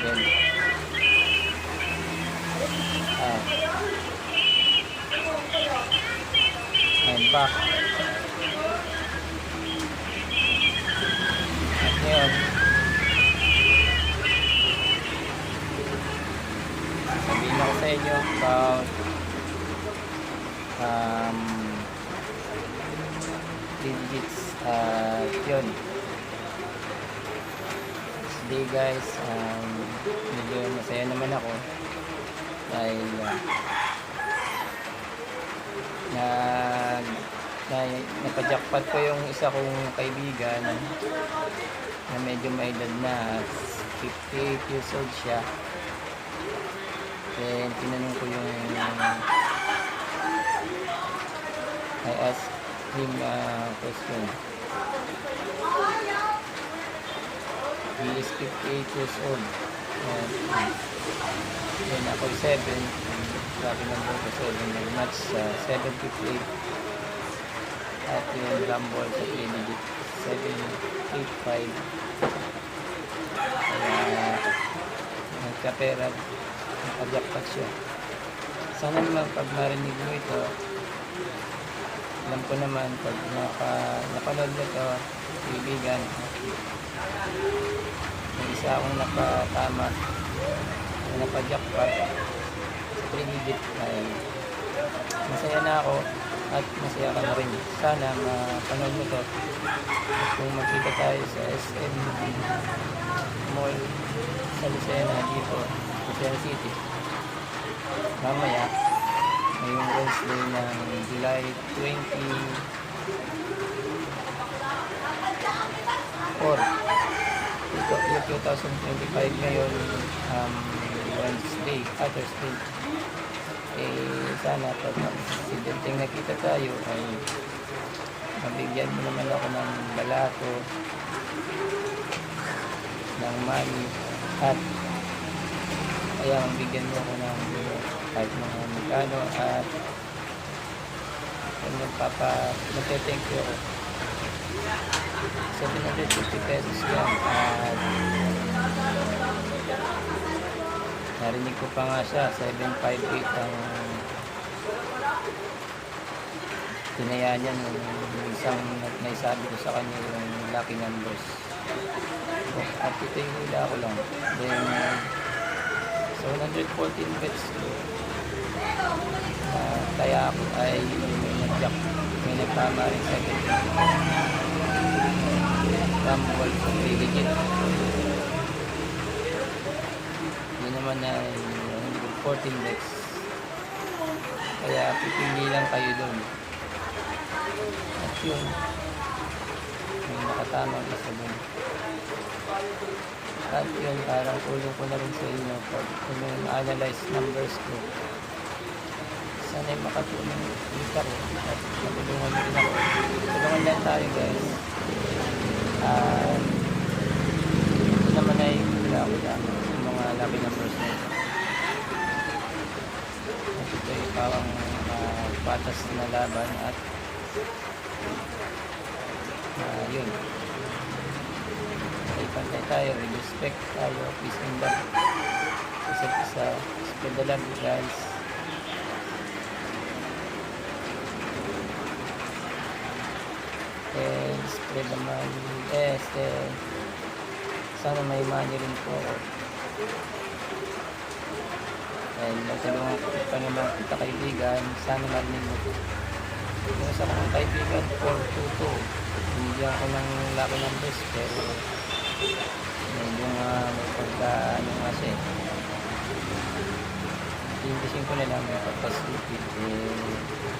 natin. Ah. And back. At ngayon, sabihin ako sa inyo about um, 3 digits at yun today guys um, medyo masaya naman ako. Dahil uh, nag na, napajackpot ko yung isa kong kaibigan na medyo may edad na 58 years old siya. Then tinanong ko yung I asked him a question. He is 58 years old then ako 7 grabe number ko 7 nag-match sa 758 at yung rumble sa 3 digit 785 kaya nagkapera nakajackpot siya. Sana naman pag marinig mo ito alam ko naman pag naka, napanood mo ito kaibigan isa akong napatama na napajackpot sa 3 digit ay masaya na ako at masaya ka na rin. Sana mapanood mo to. At kung magkita tayo sa SM Mall sa Lucena dito Lucena City. Mamaya ngayong Wednesday ng July 24 ito yung 2025 ngayon um, Wednesday, Thursday eh sana pag magsidenting nakita tayo ay mabigyan mo naman ako ng balato ng money at kaya mabigyan mo ako ng kahit mga magkano at kung magpapa magte-thank you ako 750 pesos lang. At narinig ko pa nga siya 758 ang tinaya niya nung isang naisabi ko sa kanya yung lucky numbers. Oh, at ito yung hula ko lang. Then 714 bets uh, kaya ako ay may nag-jack. May nagtama rin 750 tambol sa bibigit yun naman ay 14 decks kaya pipili lang kayo doon. At yun. May nakatamang isa doon. At yun parang tulong ko na rin sa inyo. Pag yung analyze numbers ko sana'y makatulong dito rin at matulungan rin ako. Tulungan lang tayo guys at ito naman ay lang yung mga lucky numbers na ito at ito ay parang uh, patas na laban at uh, yun. Ay pantay tayo. Respect tayo. Peace and love. Isa't isa. Spread the love guys and spread the money. Yes eh, sana may money rin po. And natulungan ko pa naman kita kaibigan. Sana marinig mo. Yung isa kong kaibigan 422 hindi ako ng laki numbers pero medyo nga pagka ano nga siya. Inglesin ko na lang may pagpastupid eh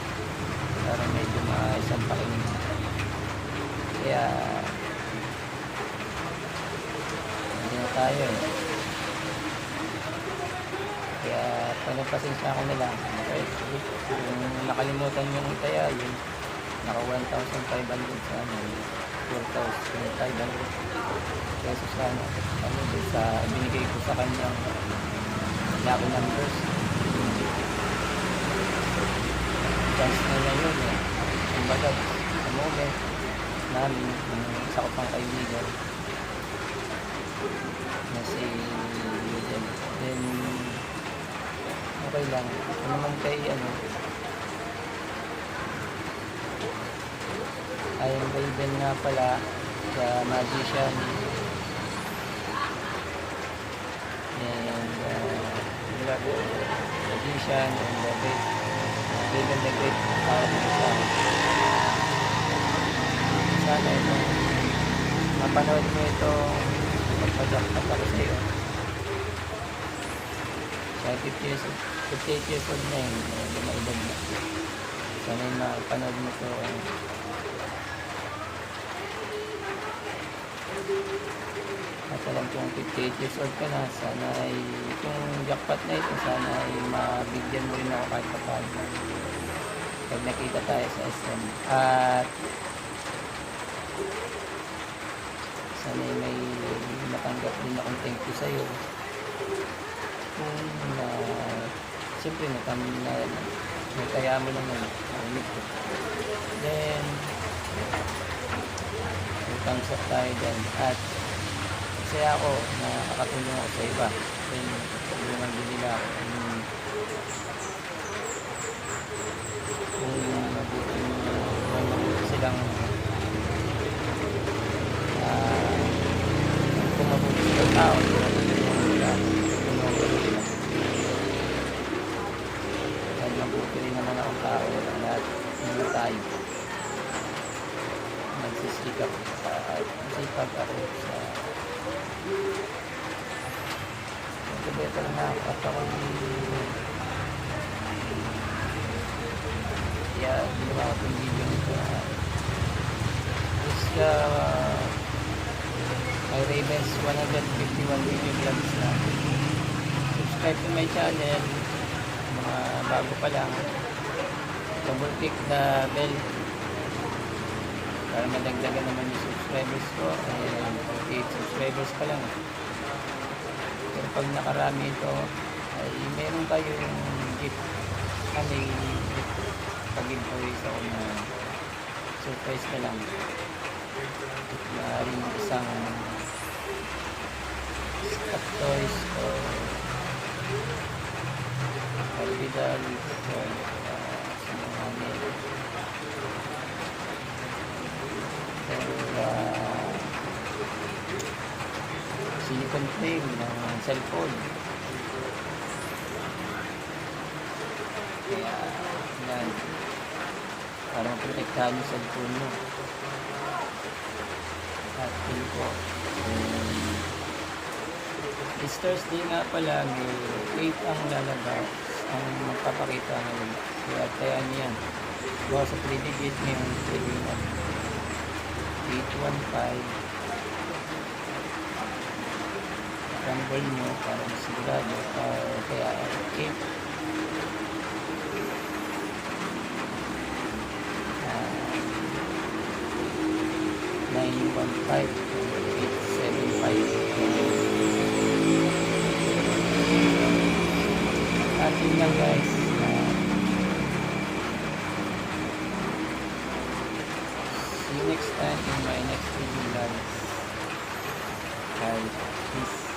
parang medyo maisang pakinig kaya hindi na tayo eh. Kaya panagpasensya ko na lang okay kung nakalimutan nyo ng taya yun. Naka 1,500 sa ano 4,500 pesos sa ano ano sa binigay ko sa kanyang lucky numbers. Chance na na yun eh. Kumbaga sa moment namin yung isa ko pang kaibigan na si Eden. Then, okay lang. Ano naman kay ano, ay Raven nga pala, the magician. And, uh, magician and the great, Raven the great Islam. Sana itong mapanood mo itong magpajakpat ako sa iyo. Siya 50 years, 58 years old na yun, lumaibag na. Sana yung mapanood mo ito. At alam kong 58 years old ka na, sana ay itong jackpot na ito, sana ay mabigyan mo rin ako kahit pa paano. Pag nakita tayo sa SM. At sana ay may matanggap din akong thank you sa'yo. Kung na, siyempre natam na, nataya mo naman, narinig ko. Then, thumbs up tayo dyan. At, masaya ako na nakatulong ako sa iba. Then, tulungan din nila. Kung, kung mabuti silang ah, kung mabuti silang tao, tulungan nila. Tulungan ko nila. Dahil mabuti rin naman akong tao. Lahat mga tayo. Nagsisikap at sipag ako sa pa lang ako at ako kaya ginawa ko yung video nito is uh, my Ravens 151 video vlogs na. Subscribe to my channel mga bago pa lang click the bell. Para madagdagan naman yung subscribers ko. And 48 subscribers pa lang. Pero pag nakarami ito ay meron tayong gift. Kami gift? Pag-giveaway sa na surprise na lang. Maaaring isang stuffed toys o Barbidal o uh, silicone frame ng cellphone. Kaya, yan. Para maprotektahan yung cellphone mo. At yun po. Um, this Thursday nga pala, may 8 ang lalabas. Ang magpapakita ngayon. Kaya tayan yan. Gawa sa 3 digit ngayon, pwede mo 815 rumble nyo para masigurado uh, kaya 8 915 875 atin lang guys uh, see you next time in my next video guys. Bye. Peace